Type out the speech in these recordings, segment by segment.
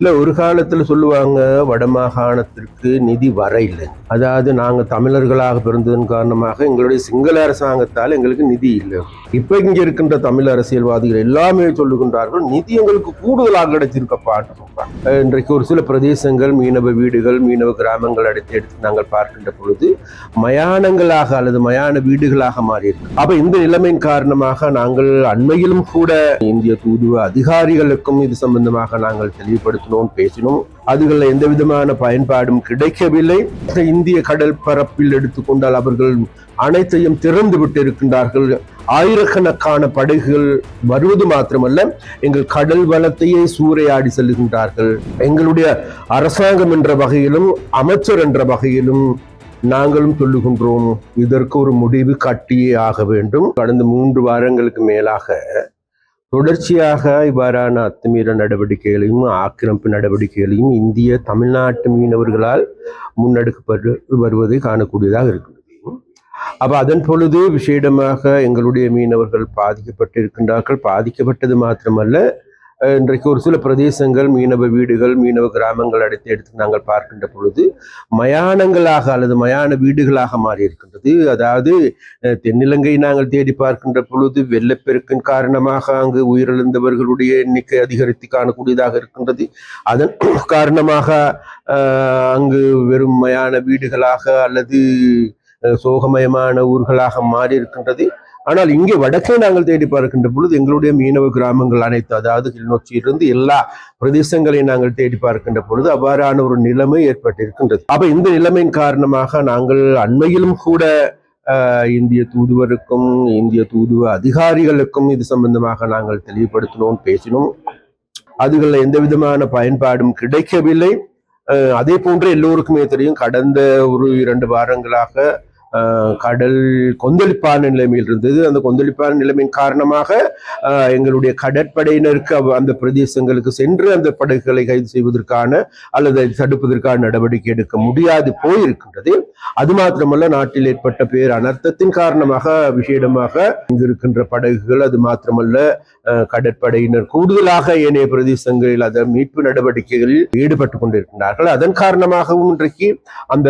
இல்லை ஒரு காலத்தில் சொல்லுவாங்க வடமாகாணத்திற்கு நிதி வர இல்லை அதாவது நாங்கள் தமிழர்களாக பிறந்ததன் காரணமாக எங்களுடைய சிங்கள அரசாங்கத்தால் எங்களுக்கு நிதி இல்லை. இப்போ இங்கே இருக்கின்ற தமிழ் அரசியல்வாதிகள் எல்லாமே சொல்லுகின்றார்கள் நிதி எங்களுக்கு கூடுதலாக கிடைச்சிருக்கப்பான்னு சொல்றாங்க இன்றைக்கு ஒரு சில பிரதேசங்கள் மீனவ வீடுகள் மீனவ கிராமங்கள் அடுத்து எடுத்து நாங்கள் பார்க்கின்ற பொழுது மயானங்களாக அல்லது மயான வீடுகளாக மாறியிருக்கு. அப்போ இந்த நிலைமையின் காரணமாக நாங்கள் அண்மையிலும் கூட இந்திய தூதுவ அதிகாரிகளுக்கும் இது சம்பந்தமாக நாங்கள் தெளிவுபடுத்தினோம் பேசினோம். அதுகளில் எந்த விதமான பயன்பாடும் கிடைக்கவில்லை. இந்திய கடல் பரப்பில் எடுத்துக்கொண்டால் அவர்கள் அனைத்தையும் திறந்து விட்டிருக்கின்றார்கள். ஆயிரக்கணக்கான படகுகள் வருவது மாத்திரமல்ல எங்கள் கடல் வளத்தையே சூறையாடி செல்கின்றார்கள். எங்களுடைய அரசாங்கம் என்ற வகையிலும் அமைச்சர் என்ற வகையிலும் நாங்களும் சொல்லுகின்றோம் இதற்கு ஒரு முடிவு கட்டியே ஆக வேண்டும். கடந்த மூன்று வாரங்களுக்கு மேலாக தொடர்ச்சியாக இவ்வாறான அத்துமீற நடவடிக்கைகளையும் ஆக்கிரமிப்பு நடவடிக்கைகளையும் இந்திய தமிழ்நாட்டு மீனவர்களால் முன்னெடுக்கப்பட்டு வருவதை காணக்கூடியதாக இருக்கிறது அப்போ அதன் பொழுது விசேடமாக எங்களுடைய மீனவர்கள் பாதிக்கப்பட்டிருக்கின்றார்கள். பாதிக்கப்பட்டது மாத்திரமல்ல இன்றைக்கு ஒரு சில பிரதேசங்கள் மீனவ வீடுகள் மீனவ கிராமங்கள் அடுத்து எடுத்து நாங்கள் பார்க்கின்ற பொழுது மயானங்களாக அல்லது மயான வீடுகளாக மாறி இருக்கின்றது அதாவது தென்னிலங்கை நாங்கள் தேடி பார்க்கின்ற பொழுது வெள்ளப்பெருக்கின் காரணமாக அங்கு உயிரிழந்தவர்களுடைய எண்ணிக்கை அதிகரித்து காணக்கூடியதாக இருக்கின்றது. அதன் காரணமாக அங்கு வெறும் மயான வீடுகளாக அல்லது சோகமயமான ஊர்களாக மாறி இருக்கின்றது ஆனால் இங்கே வடக்கே நாங்கள் தேடி பார்க்கின்ற பொழுது எங்களுடைய மீனவ கிராமங்கள் அனைத்து அதாவது கிளிநொச்சியிலிருந்து எல்லா பிரதேசங்களையும் நாங்கள் தேடி பார்க்கின்ற பொழுது அவ்வாறான ஒரு நிலைமை ஏற்பட்டிருக்கின்றது. அப்ப இந்த நிலைமையின் காரணமாக நாங்கள் அண்மையிலும் கூட இந்திய தூதுவருக்கும் இந்திய தூதுவ அதிகாரிகளுக்கும் இது சம்பந்தமாக நாங்கள் தெளிவுபடுத்தினோம் பேசினோம். அதுகளில் எந்த விதமான பயன்பாடும் கிடைக்கவில்லை. அதே போன்று எல்லோருக்குமே தெரியும் கடந்த ஒரு இரண்டு வாரங்களாக கடல் கொந்தளிப்பான நிலைமையில் இருந்தது. அந்த கொந்தளிப்பான நிலைமையின் காரணமாக ஆஹ், எங்களுடைய கடற்படையினருக்கு அந்த பிரதேசங்களுக்கு சென்று அந்த படகுகளை கைது செய்வதற்கான அல்லது தடுப்பதற்கான நடவடிக்கை எடுக்க முடியாது போயிருக்கின்றது. அது மாத்திரமல்ல நாட்டில் ஏற்பட்ட பேர் அனர்த்தத்தின் காரணமாக விசேடமாக இங்கு இருக்கின்ற படகுகள் அது மாத்திரமல்ல கடற்படையினர் கூடுதலாக ஏனைய பிரதேசங்களில் அந்த மீட்பு நடவடிக்கைகளில் ஈடுபட்டு கொண்டிருக்கின்றார்கள். அதன் காரணமாகவும் இன்றைக்கு அந்த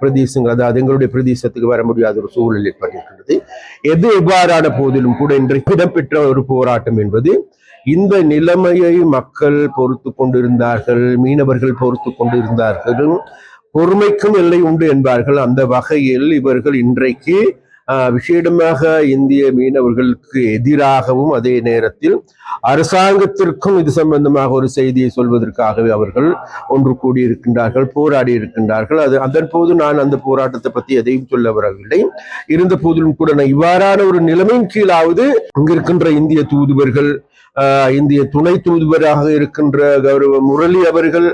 பிரதேசங்கள் அதாவது எங்களுடைய பிரதேசத்துக்கு வர முடியாத ஒரு சூழல் ஏற்பட்டிருக்கின்றது. எது எவ்வாறான போதிலும் கூட இன்றைக்கு இடம்பெற்ற ஒரு போராட்டம் என்பது இந்த நிலைமையை மக்கள் பொறுத்து கொண்டிருந்தார்கள் மீனவர்கள் பொறுத்து கொண்டிருந்தார்கள். பொறுமைக்கும் எல்லை உண்டு என்பார்கள். அந்த வகையில் இவர்கள் இன்றைக்கு விசேடமாக இந்திய மீனவர்களுக்கு எதிராகவும் அதே நேரத்தில் அரசாங்கத்திற்கும் இது சம்பந்தமாக ஒரு செய்தியை சொல்வதற்காகவே அவர்கள் ஒன்று கூடியிருக்கின்றார்கள் போராடி இருக்கின்றார்கள் அது அதன் போது நான் அந்த போராட்டத்தை பற்றி எதையும் சொல்ல வரவில்லை. இருந்த போதிலும் கூட நான் இவ்வாறான ஒரு நிலைமையின் கீழாவது இங்கிருக்கின்ற இந்திய தூதுவர்கள் ஆஹ், இந்திய துணை தூதுவராக இருக்கின்ற கௌரவ முரளி அவர்கள்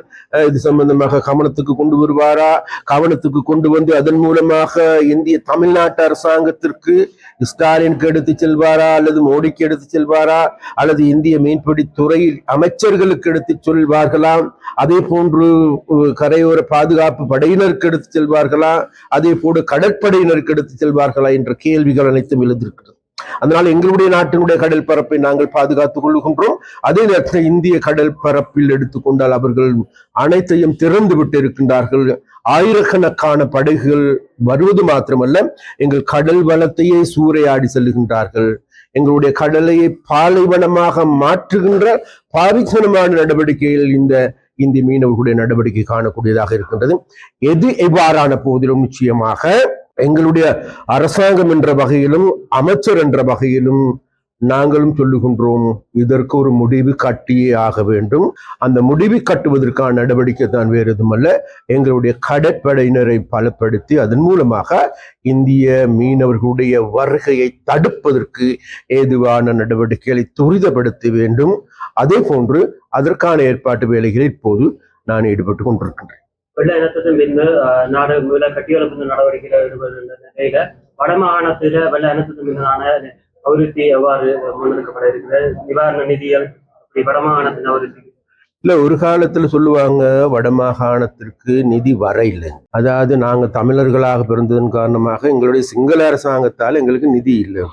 இது சம்பந்தமாக கவனத்துக்கு கொண்டு வருவாரா? கவனத்துக்கு கொண்டு வந்து அதன் மூலமாக இந்திய தமிழ்நாட்டு அரசாங்கத்திற்கு ஸ்டாலினுக்கு எடுத்து செல்வாரா அல்லது மோடிக்கு எடுத்து செல்வாரா அல்லது இந்திய மீன்பிடி துறையில் அமைச்சர்களுக்கு எடுத்து சொல்வார்களாம் அதே போன்று கரையோர பாதுகாப்பு படையினருக்கு எடுத்து செல்வார்களா? அதே போன்று கடற்படையினருக்கு எடுத்து செல்வார்களா என்ற கேள்விகள் அனைத்தும் எழுந்திருக்கிறது. அதனால் எங்களுடைய நாட்டினுடைய கடல் பரப்பை நாங்கள் பாதுகாத்துக் கொள்கின்றோம் அதே நேரத்தில் இந்திய கடல் பரப்பில் எடுத்துக்கொண்டால் அவர்கள் அனைத்தையும் திறந்து விட்டு இருக்கின்றார்கள் ஆயிரக்கணக்கான படகுகள் வருவது மாத்திரமல்ல எங்கள் கடல் வளத்தையே சூறையாடி செல்லுகின்றார்கள். எங்களுடைய கடலையை பாலைவனமாக மாற்றுகின்ற பாரிசனமான நடவடிக்கையில் இந்த இந்திய மீனவர்களுடைய நடவடிக்கை காணக்கூடியதாக இருக்கின்றது. எது எவ்வாறான போதிலும் நிச்சயமாக எங்களுடைய அரசாங்கம் என்ற வகையிலும் அமைச்சர் என்ற வகையிலும் நாங்களும் சொல்லுகின்றோம் இதற்கு ஒரு முடிவு கட்டியே ஆக வேண்டும். அந்த முடிவு கட்டுவதற்கான நடவடிக்கை தான் வேறு எதுவுமல்ல. எங்களுடைய கடற்படையினரை பலப்படுத்தி அதன் மூலமாக இந்திய மீனவர்களுடைய வருகையை தடுப்பதற்கு ஏதுவான நடவடிக்கைகளை துரிதப்படுத்த வேண்டும். அதே போன்று அதற்கான ஏற்பாட்டு வேலைகளில் இப்போது நான் ஈடுபட்டு கொண்டிருக்கின்றேன். வெள்ள இனத்துக்கும் பின்பு நாடு மீள கட்டியெழுப்பு நடவடிக்கை ஈடுபடுகின்ற நிலையில வடமாகாணத்தில வெள்ள இனத்துக்கும் மீதான அபிவிருத்தி எவ்வாறு முன்னெடுக்கப்பட இருக்கிறது நிவாரண நிதியம் அப்படி வடமாகாணத்தின் அபிவிருத்தி. இல்ல ஒரு காலத்துல சொல்லுவாங்க வடமாகாணத்திற்கு நிதி வர இல்லை அதாவது நாங்க தமிழர்களாக பிறந்ததன் காரணமாக எங்களுடைய சிங்கள அரசாங்கத்தால் எங்களுக்கு நிதி இல்லை.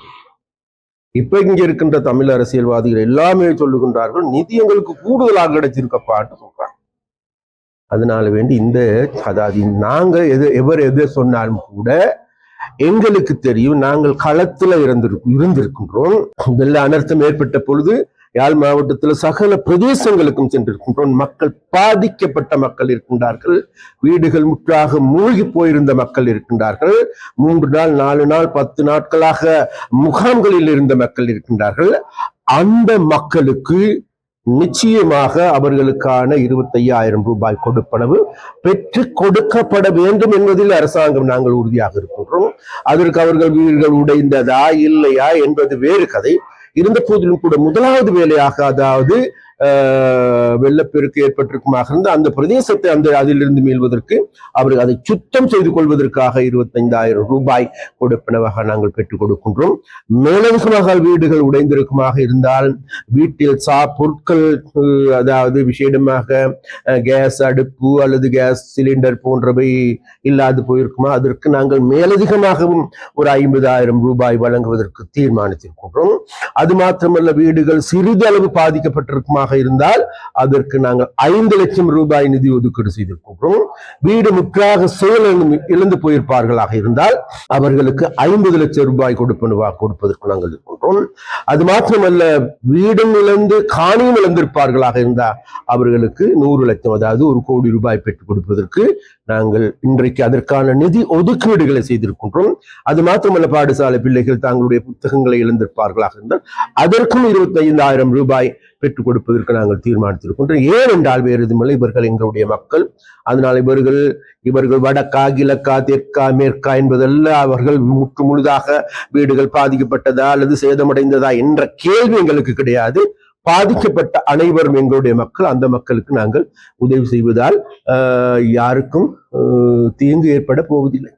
இப்ப இங்க இருக்கின்ற தமிழ் அரசியல்வாதிகள் எல்லாமே சொல்லுகின்றார்கள் நிதி எங்களுக்கு கூடுதலாக கிடைச்சிருக்கப்பான்னு சொல்றாங்க. அதனால வேண்டி இந்த அதாவது நாங்கள் எது எவர் எது சொன்னாலும் கூட எங்களுக்கு தெரியும் நாங்கள் களத்தில் இருந்திருக்கும் இருந்திருக்கின்றோம். வெள்ள அனர்த்தம் ஏற்பட்ட பொழுது யாழ் மாவட்டத்தில் சகல பிரதேசங்களுக்கும் சென்றிருக்கின்றோம். மக்கள் பாதிக்கப்பட்ட மக்கள் இருக்கின்றார்கள். வீடுகள் முற்றாக மூழ்கி போயிருந்த மக்கள் இருக்கின்றார்கள். மூன்று நாள் நாலு நாள் பத்து நாட்களாக முகாம்களில் இருந்த மக்கள் இருக்கின்றார்கள். அந்த மக்களுக்கு நிச்சயமாக அவர்களுக்கான இருபத்தையாயிரம் ரூபாய் கொடுப்பனவு பெற்று கொடுக்கப்பட வேண்டும் என்பதில் அரசாங்கம் நாங்கள் உறுதியாக இருக்கின்றோம். அதற்கு அவர்கள் வீடுகள் உடைந்ததா இல்லையா என்பது வேறு கதை. இருந்த போதிலும் கூட முதலாவது வேலையாக அதாவது வெள்ளப்பெருக்கு ஏற்பட்டிருக்குமாக இருந்த அந்த பிரதேசத்தை அந்த அதிலிருந்து மீள்வதற்கு அவர்கள் அதை சுத்தம் செய்து கொள்வதற்காக இருபத்தைந்தாயிரம் ரூபாய் கொடுப்பனவாக நாங்கள் பெற்றுக் கொடுக்கின்றோம். மேலதிகமாக வீடுகள் உடைந்திருக்குமாக இருந்தால் வீட்டில் சா பொருட்கள் அதாவது விசேடமாக கேஸ் அடுப்பு அல்லது கேஸ் சிலிண்டர் போன்றவை இல்லாது போயிருக்குமா? அதற்கு நாங்கள் மேலதிகமாகவும் ஒரு ஐம்பதாயிரம் ரூபாய் வழங்குவதற்கு தீர்மானித்திருக்கின்றோம். அது மாத்திரமல்ல வீடுகள் சிறிதளவு பாதிக்கப்பட்டிருக்குமாக இருந்தால் அதற்கு நாங்கள் ஐந்து லட்சம் ரூபாய் நிதி ஒதுக்கீடு செய்திருக்கிறோம் வீடு முற்றாக செயல் இழந்து போயிருப்பார்களாக இருந்தால் அவர்களுக்கு ஐம்பது லட்சம் ரூபாய் கொடுப்பனுவா கொடுப்பதற்கு நாங்கள் இருக்கின்றோம். அது மாத்திரமல்ல வீடும் இழந்து காணியும் இழந்திருப்பார்களாக இருந்தால் அவர்களுக்கு நூறு லட்சம் அதாவது ஒரு கோடி ரூபாய் பெற்றுக் கொடுப்பதற்கு நாங்கள் இன்றைக்கு அதற்கான நிதி ஒதுக்கீடுகளை செய்திருக்கின்றோம். அது மாத்திரமல்ல பாடசாலை பிள்ளைகள் தங்களுடைய புத்தகங்களை இழந்திருப்பார்களாக இருந்தால் அதற்கும் இருபத்தி ஐந்தாயிரம் ரூபாய் பெற்றுக் கொடுப்பது கொடுப்பதற்கு நாங்கள் தீர்மானித்திருக்கின்றோம். ஏனென்றால் வேறு எதுவுமில்லை இவர்கள் எங்களுடைய மக்கள். அதனால் இவர்கள் இவர்கள் வடக்கா கிழக்கா தெற்கா மேற்கா என்பதல்ல அவர்கள் முற்று முழுதாக வீடுகள் பாதிக்கப்பட்டதா அல்லது சேதமடைந்ததா என்ற கேள்வி எங்களுக்கு கிடையாது. பாதிக்கப்பட்ட அனைவரும் எங்களுடைய மக்கள். அந்த மக்களுக்கு நாங்கள் உதவி செய்வதால் ஆஹ், யாருக்கும் தீங்கு ஏற்பட போவதில்லை.